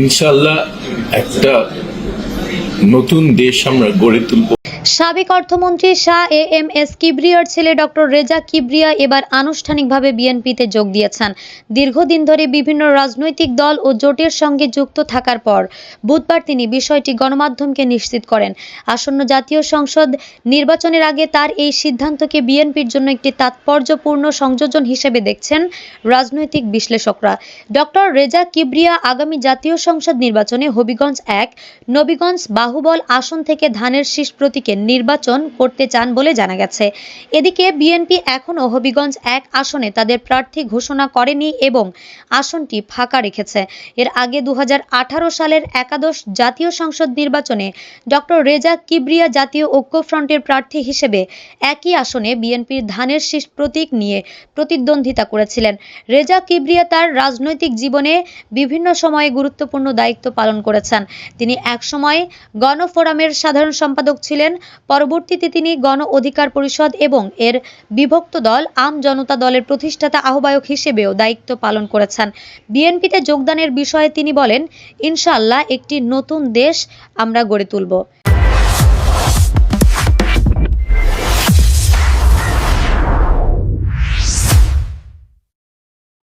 ইনশাল্লাহ একটা নতুন দেশ আমরা গড়ে তুলব। সাবেক অর্থমন্ত্রী শাহ এ এম এস কিবরিয়ার ছেলে ডক্টর রেজা কিবরিয়া এবার আনুষ্ঠানিকভাবে বিএনপিতে যোগ দিয়েছেন। দীর্ঘদিন ধরে বিভিন্ন রাজনৈতিক দল ও জোটের সঙ্গে যুক্ত থাকার পর বুধবার তিনি বিষয়টি গণমাধ্যমকে নিশ্চিত করেন। আসন্ন জাতীয় সংসদ নির্বাচনের আগে তার এই সিদ্ধান্তকে বিএনপির জন্য একটি তাৎপর্যপূর্ণ সংযোজন হিসেবে দেখছেন রাজনৈতিক বিশ্লেষকরা। ডক্টর রেজা কিবরিয়া আগামী জাতীয় সংসদ নির্বাচনে হবিগঞ্জ এক, নবীগঞ্জ বাহুবল আসন থেকে ধানের শীষ প্রতীকে নির্বাচন করতে চান বলে জানা গেছে। এদিকে বিএনপি এখনও হবিগঞ্জ এক আসনে তাদের প্রার্থী ঘোষণা করেনি এবং আসনটি ফাঁকা রেখেছে। এর আগে দুহাজার আঠারো সালের একাদশ জাতীয় সংসদ নির্বাচনে ডক্টর রেজা কিবরিয়া জাতীয় ঐক্যফ্রন্টের প্রার্থী হিসেবে একই আসনে বিএনপির ধানের শীষ প্রতীক নিয়ে প্রতিদ্বন্দ্বিতা করেছিলেন। রেজা কিবরিয়া তার রাজনৈতিক জীবনে বিভিন্ন সময়ে গুরুত্বপূর্ণ দায়িত্ব পালন করেছেন। তিনি একসময় গণফোরামের সাধারণ সম্পাদক ছিলেন। পরবর্তীতে তিনি গণ অধিকার পরিষদ এবং এর বিভক্ত দল আম জনতা দলের প্রতিষ্ঠাতা আহ্বায়ক হিসেবেও দায়িত্ব পালন করেছেন। বিএনপিতে যোগদানের বিষয়ে তিনি বলেন ইনশাল্লাহ একটি নতুন দেশ আমরা গড়ে তুলব।